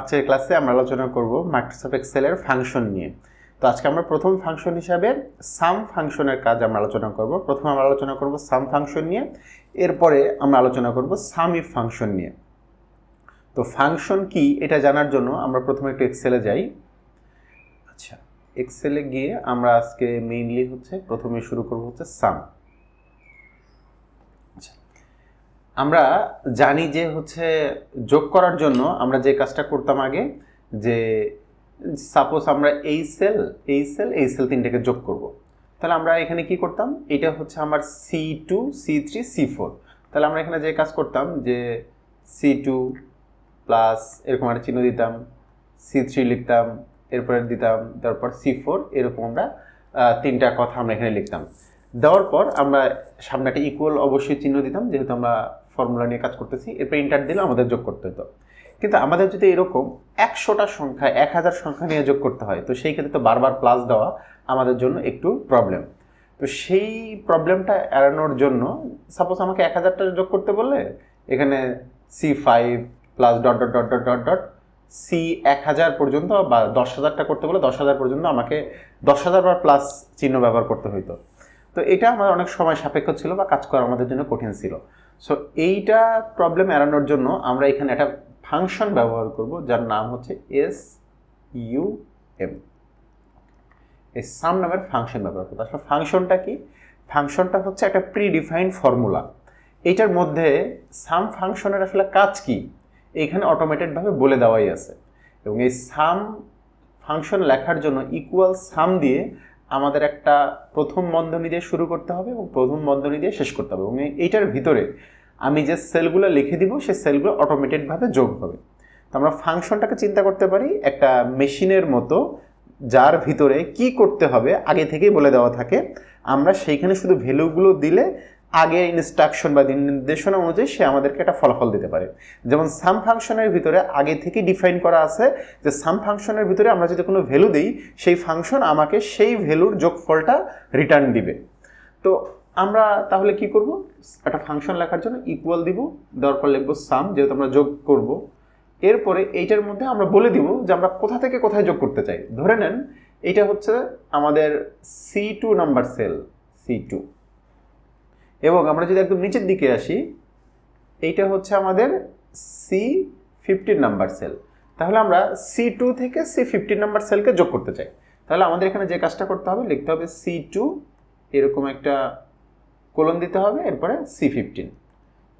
আজকের ক্লাসে আমরা আলোচনা করব মাইক্রোসফট এক্সেলের ফাংশন নিয়ে। তো আজকে আমরা প্রথম ফাংশন হিসাবে সাম ফাংশনের কাজ আমরা আলোচনা করব। প্রথমে আমরা আলোচনা করব সাম ফাংশন নিয়ে, এরপরে আমরা আলোচনা করব সাম ইফ ফাংশন নিয়ে। তো ফাংশন কি এটা জানার জন্য আমরা প্রথমে একটু এক্সেলে যাই। আচ্ছা এক্সেলে গিয়ে আমরা আজকে মেইনলি হচ্ছে প্রথমে শুরু করব হচ্ছে সাম আচ্ছা আমরা জানি যে হচ্ছে যোগ করার জন্য আমরা যে কাজটা করতাম আগে, যে সাপোজ আমরা এই সেল এই সেল এই সেল তিনটাকে যোগ করব। তাহলে আমরা এখানে কি করতাম? এটা হচ্ছে আমার C two C three C four তাহলে আমরা এখানে যে কাজ করতাম, যে সি টু প্লাস এরকম একটা চিহ্ন দিতাম সি থ্রি লিখতাম, এরপরে দিতাম, তারপর সি ফোর এরকম আমরা তিনটা কথা আমরা এখানে লিখতাম। দেওয়ার পর আমরা সামনে একটা ইকুয়াল অবশ্যই চিহ্ন দিতাম, যেহেতু আমরা ফর্মুলা নিয়ে কাজ করতেছি, এরপর ইন্টার দিলে আমাদের যোগ করতে হতো। কিন্তু আমাদের যদি এরকম একশোটা সংখ্যা এক হাজার সংখ্যা নিয়ে যোগ করতে হয়, তো সেই ক্ষেত্রে তো বারবার প্লাস দেওয়া আমাদের জন্য একটু প্রবলেম তো সেই প্রবলেমটা এড়ানোর জন্য সাপোজ আমাকে এক হাজারটা যোগ করতে বললে, এখানে C five plus dot dot dot dot dot dot C এক হাজার পর্যন্ত বা দশ হাজারটা করতে বলে দশ হাজার পর্যন্ত আমাকে দশ হাজার বার প্লাস চিহ্ন ব্যবহার করতে হইতো। তো এটা আমার অনেক সময় সাপেক্ষ ছিল বা কাজ করা আমাদের জন্য কঠিন ছিল। সো এইটা প্রবলেম এড়ানোর জন্য আমরা এখানে একটা ফাংশন ব্যবহার করব, যার নাম হচ্ছে এস ইউ এম এই সাম নামের ফাংশন ব্যবহার করব। আসলে ফাংশনটা কি? ফাংশনটা হচ্ছে একটা প্রি ডিফাইন্ড ফর্মুলা এইটার মধ্যে সাম ফাংশনের আসলে কাজ কি? এখানে অটোমেটেডভাবে বলে দেওয়াই আছে। এবং এই সাম ফাংশন লেখার জন্য ইকুয়াল সাম দিয়ে আমাদের একটা প্রথম বন্ধনী দিয়ে শুরু করতে হবে এবং প্রথম বন্ধনী দিয়ে শেষ করতে হবে। এবং এইটার ভিতরে আমি যে সেলগুলো লিখে দিব, সেই সেলগুলো অটোমেটেডভাবে যোগ হবে। তো আমরা ফাংশনটাকে চিন্তা করতে পারি, একটা মেশিনের মতো যার ভিতরে কি করতে হবে, আগে থেকেই বলে দেওয়া থাকে। আমরা সেইখানে শুধু ভ্যালুগুলো দিলে আগের ইনস্ট্রাকশন বা নির্দেশনা অনুযায়ী সে আমাদেরকে একটা ফলাফল দিতে পারে। যেমন সাম ফাংশনের ভিতরে আগে থেকে ডিফাইন করা আছে যে সাম ফাংশনের ভিতরে আমরা যদি কোনো ভ্যালু দিই, সেই ফাংশন আমাকে সেই ভ্যালুর যোগফলটা রিটার্ন দিবে। তো আমরা তাহলে কি করব? একটা ফাংশন লেখার জন্য ইকুয়াল দিব, দেওয়ার পর লিখব সাম যেহেতু আমরা যোগ করব। এরপরে এইটার মধ্যে আমরা বলে দিব যে আমরা কোথা থেকে কোথায় যোগ করতে চাই। ধরে নেন এটা হচ্ছে আমাদের C two number cell C two এবং আমরা যদি একদম নিচের দিকে আসি, এইটা হচ্ছে আমাদের সি ফিফটিন নাম্বার সেল তাহলে আমরা সি টু থেকে সি ফিফটিন নাম্বার সেলকে যোগ করতে চাই। তাহলে আমাদের এখানে যে কাজটা করতে হবে, লিখতে হবে সি টু এরকম একটা কোলন দিতে হবে, এরপরে সি ফিফটিন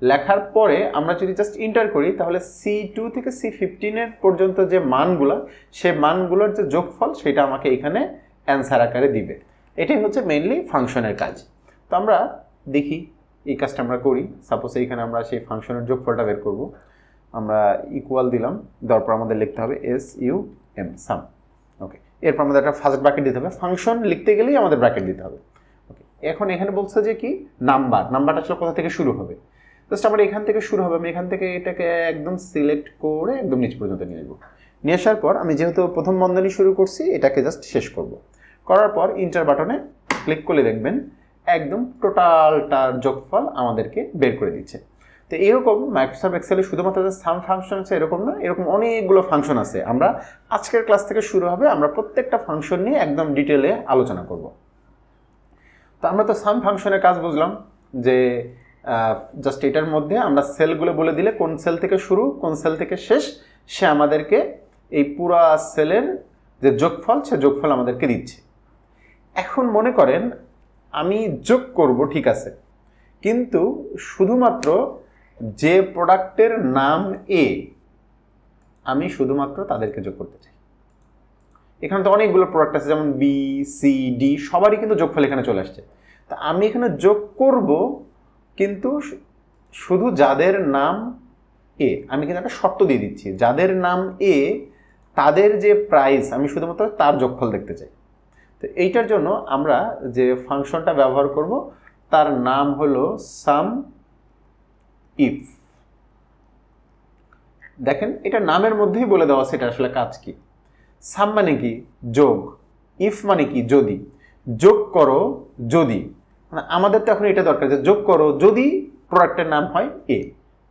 লেখার পরে আমরা যদি জাস্ট ইন্টার করি, তাহলে সি টু থেকে সি ফিফটিনের পর্যন্ত যে মানগুলো, সে মানগুলোর যে যোগফল, সেটা আমাকে এখানে অ্যান্সার আকারে দিবে। এটাই হচ্ছে মেইনলি ফাংশনের কাজ। তো আমরা দেখি, এই কাজটা আমরা করি। সাপোজ এইখানে আমরা সেই ফাংশনের যোগফলটা বের করব। আমরা ইকুয়াল দিলাম দেওয়ার পর আমাদের লিখতে হবে S U M sum okay এরপর আমাদের একটা ফার্স্ট ব্র্যাকেট দিতে হবে। ফাংশন লিখতে গেলেই আমাদের ব্র্যাকেট দিতে হবে। ওকে এখন এখানে বলছে যে কি? নাম্বার নাম্বারটা আসলে কোথা থেকে শুরু হবে? জাস্ট আমার এখান থেকে শুরু হবে। আমি এখান থেকে এটাকে একদম সিলেক্ট করে একদম নিচ পর্যন্ত নিয়ে যাব নিয়ে আসার পর আমি যেহেতু প্রথম বন্ধনী শুরু করছি, এটাকে জাস্ট শেষ করব। করার পর ইন্টার বাটনে ক্লিক করলে দেখবেন একদম টোটালটার যোগফল আমাদেরকে বের করে দিচ্ছে। তো এরকম মাইক্রোসফট এক্সেলে শুধুমাত্র যে সাম ফাংশন আছে এরকম না এরকম অনেকগুলো ফাংশন আছে। আমরা আজকের ক্লাস থেকে শুরু হবে, আমরা প্রত্যেকটা ফাংশন নিয়ে একদম ডিটেলে আলোচনা করব। তো আমরা তো সাম ফাংশনের কাজ বুঝলাম যে জাস্ট এটার মধ্যে আমরা সেলগুলো বলে দিলে কোন সেল থেকে শুরু, কোন সেল থেকে শেষ, সে আমাদেরকে এই পুরা সেলের যে যোগফল, সে যোগফল আমাদেরকে দিচ্ছে। এখন মনে করেন আমি যোগ করব, ঠিক আছে। কিন্তু শুধুমাত্র যে প্রোডাক্টের নাম এ আমি শুধুমাত্র তাদেরকে যোগ করতে চাই। এখানে তো অনেকগুলো প্রোডাক্ট আছে, যেমন বি সি ডি সবারই কিন্তু যোগফল এখানে চলে আসছে। তা আমি এখানে যোগ করব, কিন্তু শুধু যাদের নাম এ আমি কিন্তু একটা শর্ত দিয়ে দিচ্ছি। যাদের নাম এ তাদের যে প্রাইস আমি শুধুমাত্র তার যোগফল দেখতে চাই। তো এইটার জন্য আমরা যে ফাংশনটা ব্যবহার করব, তার নাম হলো সাম ইফ। দেখেন, এটা নামের মধ্যেই বলে দেওয়া সেটা আসলে কাজ কি। সাম মানে কি? যোগ। ইফ মানে কি? যদি। যোগ করো, যদি। মানে আমাদের তো এখন এটা দরকার যে যোগ করো, যদি প্রোডাক্টের নাম হয় এ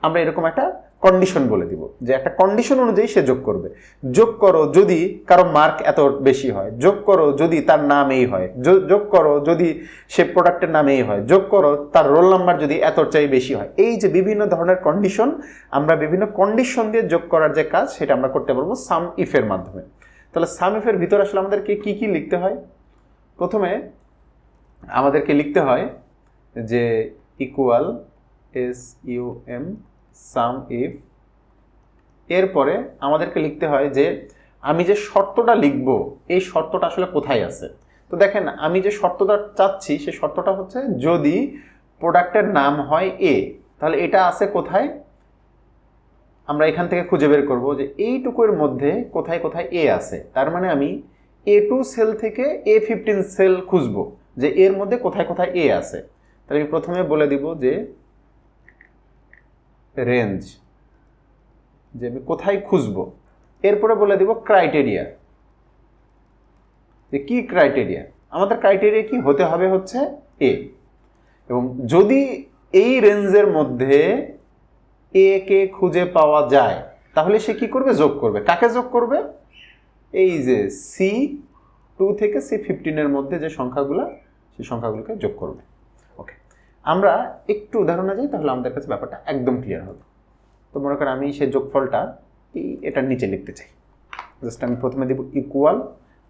আমরা এরকম একটা কন্ডিশন বলে দিব। যে একটা কন্ডিশন অনুযায়ী সে যোগ করবে। যোগ করো যদি কারও মার্ক এত বেশি হয়, যোগ করো যদি তার নাম এই হয় যোগ করো যদি সে প্রোডাক্টের নাম এই হয়, যোগ করো তার রোল নাম্বার যদি এতর চাই বেশি হয়। এই যে বিভিন্ন ধরনের কন্ডিশন আমরা বিভিন্ন কন্ডিশন দিয়ে যোগ করার যে কাজ, সেটা আমরা করতে পারব সাম ইফের মাধ্যমে। তাহলে সাম ইফের ভিতরে আসলে আমাদেরকে কি কি লিখতে হয়? প্রথমে আমাদেরকে লিখতে হয় যে equal S U M sum if এরপরে আমাদেরকে লিখতে হয় যে, আমি যে শর্তটা লিখব, এই শর্তটা আসলে কোথায় আছে? তো দেখেন, আমি যে শর্তটা চাচ্ছি, সেই শর্তটা হচ্ছে যদি প্রোডাক্টের নাম হয় এ তাহলে এটা আছে কোথায়? আমরা এখান থেকে খুঁজে বের করব যে এইটুকুর মধ্যে কোথায় কোথায় এ আছে। তার মানে আমি এ টু সেল থেকে এ ফিফটিন সেল খুঁজবো যে এর মধ্যে কোথায় কোথায় এ আছে। তাহলে আমি প্রথমে বলে দিব যে রেঞ্জ যে আমি কোথায় খুঁজবো? এরপরে বলে দিব ক্রাইটেরিয়া যে কি ক্রাইটেরিয়া আমাদের ক্রাইটেরিয়া কি? হতে হবে হচ্ছে এ এবং যদি এই রেঞ্জের মধ্যে এ কে খুঁজে পাওয়া যায়, তাহলে সে কি করবে? যোগ করবে। কাকে যোগ করবে? এই যে সি টু থেকে সি ফিফটিনের মধ্যে যে সংখ্যাগুলো, সেই সংখ্যাগুলোকে যোগ করবে। আমরা একটু উদাহরণে যাই, তাহলে আমাদের কাছে ব্যাপারটা একদম ক্লিয়ার হবে। তো মনে করেন আমি সেই যোগফলটা এই এটার নিচে লিখতে চাই। জাস্ট আমি প্রথমে দেব ইকুয়াল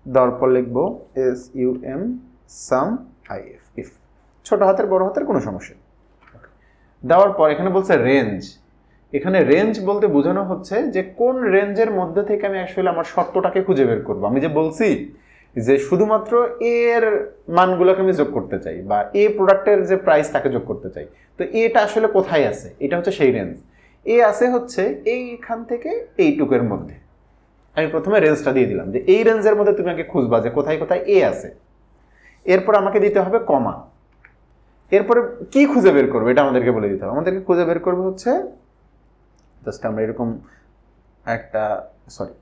দেওয়ার পর লিখব S U M sum I F if ছোটো হাতের, বড় হাতের কোনো সমস্যা দেওয়ার পর এখানে বলছে রেঞ্জ এখানে রেঞ্জ বলতে বোঝানো হচ্ছে যে কোন রেঞ্জের মধ্যে থেকে আমি আসলে আমার শর্তটাকে খুঁজে বের করব। আমি যে বলছি যে শুধুমাত্র এর মানগুলোকে আমি যোগ করতে চাই বা এ প্রোডাক্টের যে প্রাইস তাকে যোগ করতে চাই। তো এটা আসলে কোথায় আছে? এটা হচ্ছে সেই রেঞ্জ এ আছে হচ্ছে এইখান থেকে এইটুকের মধ্যে। আমি প্রথমে রেঞ্জটা দিয়ে দিলাম যে এই রেঞ্জের মধ্যে তুমি আমাকে খুঁজবা যে কোথায় কোথায় এ আছে। এরপর আমাকে দিতে হবে কমা এরপরে কি খুঁজে বের করবে? এটা আমাদেরকে বলে দিতে হবে। আমাদেরকে খুঁজে বের করবে হচ্ছে জাস্ট আমরা এরকম একটা সরি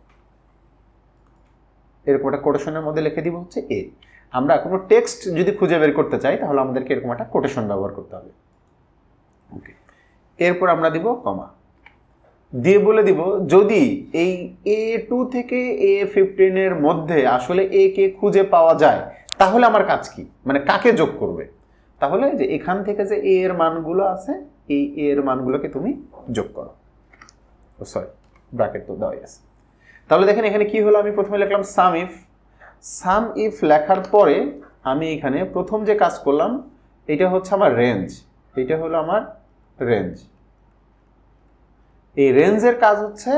এরকম একটা কোটেশনের মধ্যে লিখে দিব হচ্ছে এ আমরা কোনো টেক্সট যদি খুঁজে বের করতে চাই, তাহলে আমাদেরকে এরকম একটা কোটেশন ব্যবহার করতে হবে। ওকে এরপর আমরা দিব কমা দিয়ে বলে দিব, যদি এই এ টু থেকে এ ফিফটিনের মধ্যে আসলে এ কে খুঁজে পাওয়া যায়, তাহলে আমার কাজ কি? মানে কাকে যোগ করবে? তাহলে যে এখান থেকে যে এ এর মানগুলো আছে, এই এ এর মানগুলোকে তুমি যোগ করো। সরি ব্র্যাকেট তো দেওয়াই আছে। তাহলে দেখেন এখানে কি হলো? আমি প্রথমে লিখলাম সাম ইফ সাম ইফ লেখার পরে আমি এখানে প্রথম যে কাজ করলাম, এটা হচ্ছে আমার রেঞ্জ এটা হলো আমার রেঞ্জ এই রেঞ্জের কাজ হচ্ছে,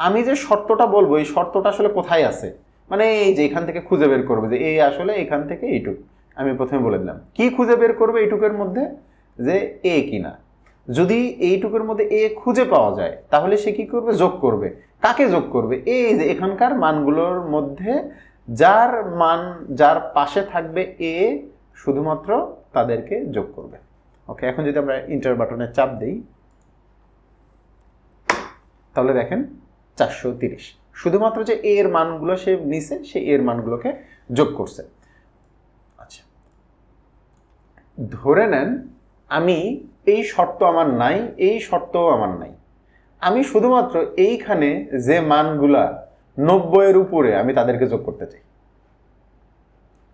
আমি যে শর্তটা বলব, এই শর্তটা আসলে কোথায় আছে? মানে এই যে এখান থেকে খুঁজে বের করবে যে এই আসলে এখান থেকে এইটুক। আমি প্রথমে বলে দিলাম। কি খুঁজে বের করবে এইটুকের মধ্যে? যে এ কিনা। যদি এইটুকুর মধ্যে এ খুঁজে পাওয়া যায়, তাহলে সে কি করবে? যোগ করবে। কাকে যোগ করবে? এই যে এখানকার মানগুলোর মধ্যে যার মান, যার পাশে থাকবে এ, শুধুমাত্র তাদেরকে যোগ করবে। ওকে, এখন যদি আমরা ইন্টার বাটনে চাপ দিই, তাহলে দেখেন চারশো তিরিশ। শুধুমাত্র যে এ এর মানগুলো সে নিছে, সে এর মানগুলোকে যোগ করছে। আচ্ছা ধরে নেন আমি এই শর্ত আমার নাই, এই শর্তও আমার নাই। আমি শুধুমাত্র এইখানে যে মানগুলা নব্বইয়ের উপরে আমি তাদেরকে যোগ করতে চাই।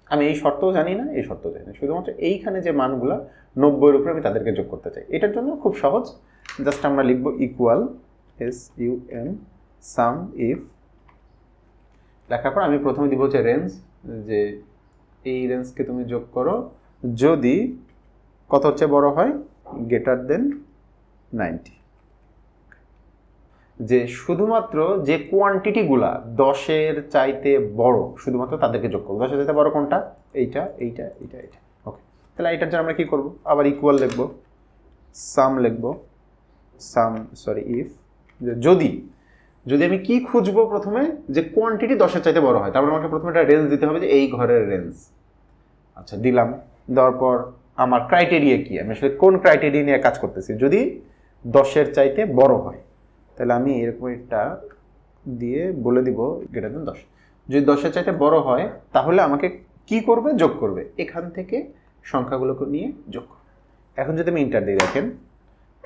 আমি এই শর্তও জানি না, এই শর্তও জানি না। শুধুমাত্র এইখানে যে মানগুলা নব্বইয়ের উপরে আমি তাদেরকে যোগ করতে চাই। এটার জন্য খুব সহজ। জাস্ট আমরা লিখব equal S U M sum if লেখার পর আমি প্রথমে দিব হচ্ছে রেঞ্জ যে এই রেঞ্জকে তুমি যোগ করো। যদি কত হচ্ছে বড় হয়? গ্রেটার দেন নাইনটি যে শুধুমাত্র যে কোয়ান্টিটিগুলা দশের চাইতে বড়, শুধুমাত্র তাদেরকে যোগ করব। দশের চাইতে বড় কোনটা? এইটা এইটা এইটা এইটা। ওকে তাহলে এইটার জন্য আমরা কী করব? আবার ইকুয়াল লিখব। সাম লিখব। সাম সরি ইফ যদি যদি আমি কি খুঁজবো প্রথমে? যে কোয়ান্টিটি দশের চাইতে বড় হয়। তারপর আমাকে প্রথমে একটা রেঞ্জ দিতে হবে যে এই ঘরের রেঞ্জ আচ্ছা দিলাম। দেওয়ার পর আমার ক্রাইটেরিয়া কি? আমি আসলে কোন ক্রাইটেরিয়া নিয়ে কাজ করতেছি? যদি দশের চাইতে বড় হয়, তাহলে আমি এরকম একটা দিয়ে বলে দিব গ্রেটার দেন দশ। যদি দশের চাইতে বড় হয়, তাহলে আমাকে কি করবে? যোগ করবে। এখান থেকে সংখ্যাগুলোকে নিয়ে যোগ এখন যদি আমি ইন্টার দিয়ে দেখেন,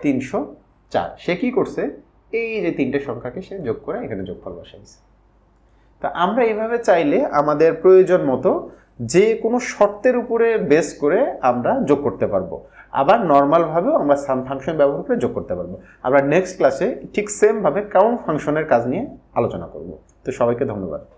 তিনশো চার। সে কি করছে? এই যে তিনটে সংখ্যাকে সে যোগ করে এখানে যোগফল বসাইছে। তা আমরা এইভাবে চাইলে আমাদের প্রয়োজন মতো যে কোনো শর্তের উপরে বেস করে আমরা যোগ করতে পারব। আবার নর্মালভাবেও আমরা সাম ফাংশন ব্যবহার করে যোগ করতে পারব। আমরা নেক্সট ক্লাসে ঠিক সেমভাবে কাউন্ট ফাংশনের কাজ নিয়ে আলোচনা করব। তো সবাইকে ধন্যবাদ।